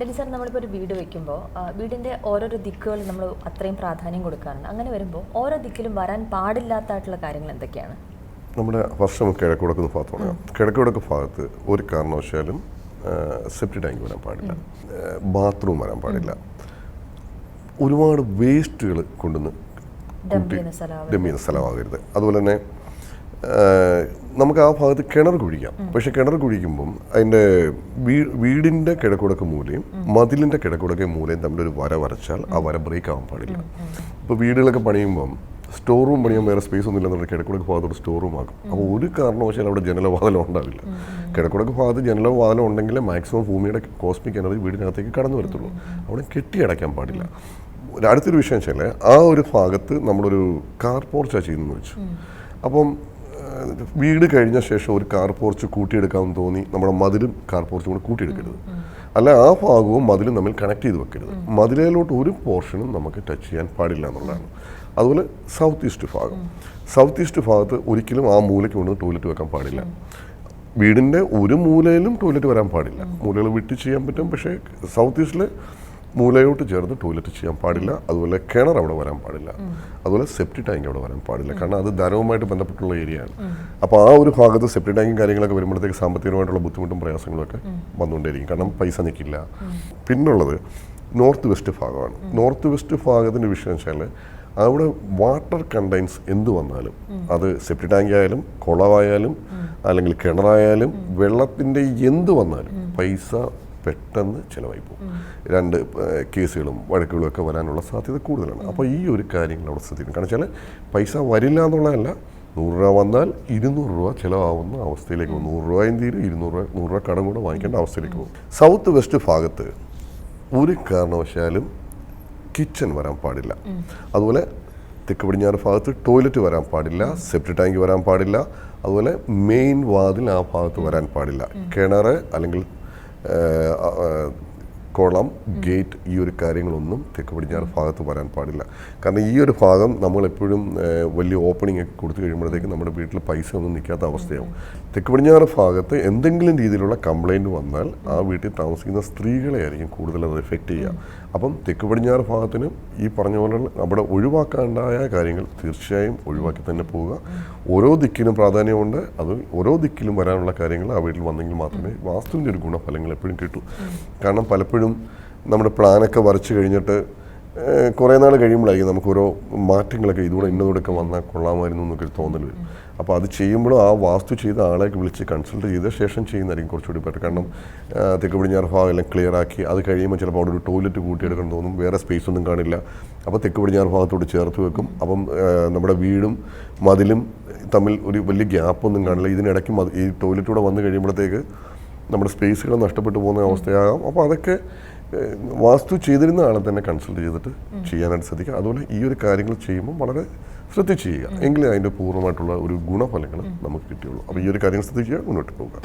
Deli sir നമ്മളിപ്പോൾ ഒരു വീട് വെക്കുമ്പോൾ വീടിന്റെ ഓരോരോ ദിക്കുകൾ നമ്മൾ അത്രയും പ്രാധാന്യം കൊടുക്കാറുണ്ട്. അങ്ങനെ വരുമ്പോൾ ഓരോ ദിക്കിലും വരാൻ പാടില്ലാത്തതായിട്ടുള്ള കാര്യങ്ങൾ എന്തൊക്കെയാണ്? നമ്മുടെ വർഷം കിഴക്ക് കിഴക്കുന്ന ഭാഗത്ത് തുടങ്ങാം. കിഴക്ക് കിഴക്ക് ഭാഗത്ത് ഒരു കാരണവശാലും സെപ്റ്റി ടാങ്ക് വരാൻ പാടില്ല. ബാത്റൂം വരാൻ പാടില്ല. ഒരുപാട് വേസ്റ്റുകൾ കൊണ്ടുവന്ന്. ഡം ചെയ്യുന്ന സ്ഥലമാകരുത് അതുപോലെ തന്നെ നമുക്ക് ആ ഭാഗത്ത് കിണർ കുഴിക്കാം. പക്ഷെ കിണർ കുഴിക്കുമ്പം അതിന്റെ വീ വീടിന്റെ കിഴക്കുടക്ക് മൂലയും മതിലിന്റെ കിഴക്കുടക്കെ മൂലയും തമ്മിലൊരു വര വരച്ചാൽ ആ വര ബ്രേക്ക് ആവാൻ പാടില്ല ഇപ്പോൾ വീടുകളൊക്കെ പണിയുമ്പം സ്റ്റോർ റൂം പണിയാൻ വേറെ സ്പേസ് ഒന്നും ഇല്ലെന്നുണ്ടെങ്കിൽ കിഴക്കുടക്ക് ഭാഗത്തോട് സ്റ്റോർ റൂം ആക്കും. അപ്പോൾ ഒരു കാരണവശാലും അവിടെ ജനലവാതലം വാതിലോ ഉണ്ടാവില്ല കിഴക്കുടക്ക് ഭാഗത്ത് ജനലവാതലം വാതിലോ ഉണ്ടെങ്കിൽ മാക്സിമം ഭൂമിയുടെ കോസ്മിക് എനർജി വീടിനകത്തേക്ക് കടന്നു വരത്തുള്ളൂ. അവിടെ കെട്ടിയടയ്ക്കാൻ പാടില്ല. ഒരു അടുത്തൊരു വിഷയം വെച്ചാൽ ആ ഒരു ഭാഗത്ത് നമ്മളൊരു കാർ പോർച്ചാ ചെയ്യുന്നതെന്ന് വെച്ചു. അപ്പം വീട് കഴിഞ്ഞ ശേഷം ഒരു കാർ പോർച്ച് കൂട്ടിയെടുക്കാമെന്ന് തോന്നി. നമ്മുടെ മതിലും കാർ പോർച്ചും കൂടെ കൂട്ടിയെടുക്കരുത്. അല്ല ആ ഭാഗവും മതിലും തമ്മിൽ കണക്ട് ചെയ്ത് വെക്കരുത്. മതിലേലോട്ട് ഒരു പോർഷനും നമുക്ക് ടച്ച് ചെയ്യാൻ പാടില്ല എന്നുള്ളതാണ്. അതുപോലെ സൗത്ത് ഈസ്റ്റ് ഭാഗം. സൗത്ത് ഈസ്റ്റ് ഭാഗത്ത് ഒരിക്കലും ആ മൂലയ്ക്ക് കൊണ്ട് ടോയ്ലറ്റ് വെക്കാൻ പാടില്ല. വീടിന്റെ ഒരു മൂലയിലും ടോയ്ലറ്റ് വരാൻ പാടില്ല. മൂലകൾ വിട്ട് ചെയ്യാൻ പറ്റും പക്ഷേ സൗത്ത് ഈസ്റ്റിൽ മൂലയോട്ട് ചേർന്ന് ടോയ്ലറ്റ് ചെയ്യാൻ പാടില്ല. അതുപോലെ കിണർ അവിടെ വരാൻ പാടില്ല. അതുപോലെ സെപ്റ്റി ടാങ്ക് അവിടെ വരാൻ പാടില്ല. കാരണം അത് ധനവുമായിട്ട് ബന്ധപ്പെട്ടുള്ള ഏരിയയാണ് അപ്പോൾ ആ ഒരു ഭാഗത്ത് സെപ്റ്റി ടാങ്കും കാര്യങ്ങളൊക്കെ വരുമ്പോഴത്തേക്ക് സാമ്പത്തികമായിട്ടുള്ള ബുദ്ധിമുട്ടും പ്രയാസങ്ങളും ഒക്കെ വന്നുകൊണ്ടേയിരിക്കും. കാരണം പൈസ നിൽക്കില്ല പിന്നുള്ളത് നോർത്ത് വെസ്റ്റ് ഭാഗമാണ്. നോർത്ത് വെസ്റ്റ് ഭാഗത്തിന്റെ വിഷയം വെച്ചാൽ അവിടെ വാട്ടർ കണ്ടെയ്ൻസ് എന്ത് വന്നാലും അത് സെപ്റ്റി ടാങ്ക് ആയാലും കുളമായാലും അല്ലെങ്കിൽ കിണറായാലും വെള്ളത്തിന്റെ എന്ത് വന്നാലും പൈസ പെട്ടെന്ന് ചിലവായി പോകും. രണ്ട് കേസുകളും വഴക്കുകളും ഒക്കെ വരാനുള്ള സാധ്യത കൂടുതലാണ്. അപ്പോൾ ഈ ഒരു കാര്യങ്ങൾ അവിടെ ശ്രദ്ധിക്കണം. കാരണം വെച്ചാൽ പൈസ വരില്ല എന്നുള്ളതല്ല നൂറ് രൂപ വന്നാൽ ഇരുന്നൂറ് രൂപ ചിലവാകുന്ന അവസ്ഥയിലേക്ക് പോകും. നൂറ് രൂപയും തീരും ഇരുന്നൂറ് രൂപ നൂറ് രൂപ കടം കൂടെ വാങ്ങിക്കേണ്ട അവസ്ഥയിലേക്ക് പോകും. സൗത്ത് വെസ്റ്റ് ഭാഗത്ത് ഒരു കാരണവശാലും കിച്ചൺ വരാൻ പാടില്ല. അതുപോലെ തെക്ക് പടിഞ്ഞാറ് ഭാഗത്ത് ടോയ്ലറ്റ് വരാൻ പാടില്ല സെപ്റ്റ് ടാങ്ക് വരാൻ പാടില്ല അതുപോലെ മെയിൻ വാതിൽ ആ ഭാഗത്ത് വരാൻ പാടില്ല. കിണർ അല്ലെങ്കിൽ കുളം ഗേറ്റ് ഈ ഒരു കാര്യങ്ങളൊന്നും തെക്ക് പടിഞ്ഞാറ് ഭാഗത്ത് വരാൻ പാടില്ല. കാരണം ഈ ഒരു ഭാഗം നമ്മളെപ്പോഴും വലിയ ഓപ്പണിംഗ് ഒക്കെ കൊടുത്തു കഴിയുമ്പോഴത്തേക്ക് നമ്മുടെ വീട്ടിൽ പൈസ ഒന്നും നിൽക്കാത്ത അവസ്ഥയാവും. തെക്ക് പടിഞ്ഞാറ് ഭാഗത്ത് എന്തെങ്കിലും രീതിയിലുള്ള കംപ്ലൈന്റ് വന്നാൽ ആ വീട്ടിൽ താമസിക്കുന്ന സ്ത്രീകളെ ആയിരിക്കും കൂടുതൽ അത് എഫക്റ്റ് ചെയ്യുക. അപ്പം തെക്ക് പടിഞ്ഞാറ് ഭാഗത്തിന് ഈ പറഞ്ഞ പോലെ അവിടെ ഒഴിവാക്കാണ്ടായ കാര്യങ്ങൾ തീർച്ചയായും ഒഴിവാക്കി തന്നെ പോവുക. ഓരോ ദിക്കിനും പ്രാധാന്യമുണ്ട്. അത് ഓരോ ദിക്കിലും വരാനുള്ള കാര്യങ്ങൾ ആ വീട്ടിൽ വന്നെങ്കിൽ മാത്രമേ വാസ്തുവിന്റെ ഒരു ഗുണഫലങ്ങൾ എപ്പോഴും കിട്ടൂ. കാരണം പലപ്പോഴും നമ്മുടെ പ്ലാനൊക്കെ വരച്ച് കഴിഞ്ഞിട്ട് കുറേ നാൾ കഴിയുമ്പോഴായിരിക്കും നമുക്ക് ഓരോ മാറ്റങ്ങളൊക്കെ ഇതുകൂടെ ഇന്നതോടൊക്കെ വന്നാൽ കൊള്ളാമായിരുന്നു എന്നൊക്കെ ഒരു തോന്നൽ വരും. അപ്പോൾ അത് ചെയ്യുമ്പോൾ ആ വാസ്തു ചെയ്ത ആളെയൊക്കെ വിളിച്ച് കൺസൾട്ട് ചെയ്ത ശേഷം ചെയ്യുന്നതായിരിക്കും കുറച്ചുകൂടി ബെറ്റർ കാരണം തെക്ക് പടിഞ്ഞാറ് ഭാഗം എല്ലാം ക്ലിയർ ആക്കി അത് കഴിയുമ്പോൾ ചിലപ്പോൾ അവിടെ ഒരു ടോയ്ലറ്റ് കൂട്ടിയെടുക്കണം തോന്നും വേറെ സ്പേസ് ഒന്നും കാണില്ല. അപ്പോൾ തെക്ക് പടിഞ്ഞാറ് ഭാഗത്തോട് ചേർത്ത് വെക്കും. അപ്പം നമ്മുടെ വീടും മതിലും തമ്മിൽ ഒരു വലിയ ഗ്യാപ്പൊന്നും കാണില്ല. ഇതിനിടയ്ക്ക് ഈ ടോയ്ലറ്റ് ടോയ്ലറ്റൂടെ വന്ന് കഴിയുമ്പോഴത്തേക്ക് നമ്മുടെ സ്പേസുകൾ നഷ്ടപ്പെട്ടു പോകുന്ന അവസ്ഥയാകാം. അപ്പോൾ അതൊക്കെ വാസ്തു ചെയ്തിരുന്ന ആളെ തന്നെ കൺസൾട്ട് ചെയ്തിട്ട് ചെയ്യാനായിട്ട് ശ്രദ്ധിക്കുക. അതുപോലെ ഈ ഒരു കാര്യങ്ങൾ ചെയ്യുമ്പോൾ വളരെ ശ്രദ്ധിച്ച് ചെയ്യുക. എങ്കിലേ അതിന്റെ പൂർണമായിട്ടുള്ള ഒരു ഗുണഫലങ്ങൾ നമുക്ക് കിട്ടിയുള്ളൂ. അപ്പോൾ ഈ ഒരു കാര്യങ്ങൾ ശ്രദ്ധിക്കുക മുന്നോട്ട് പോകുക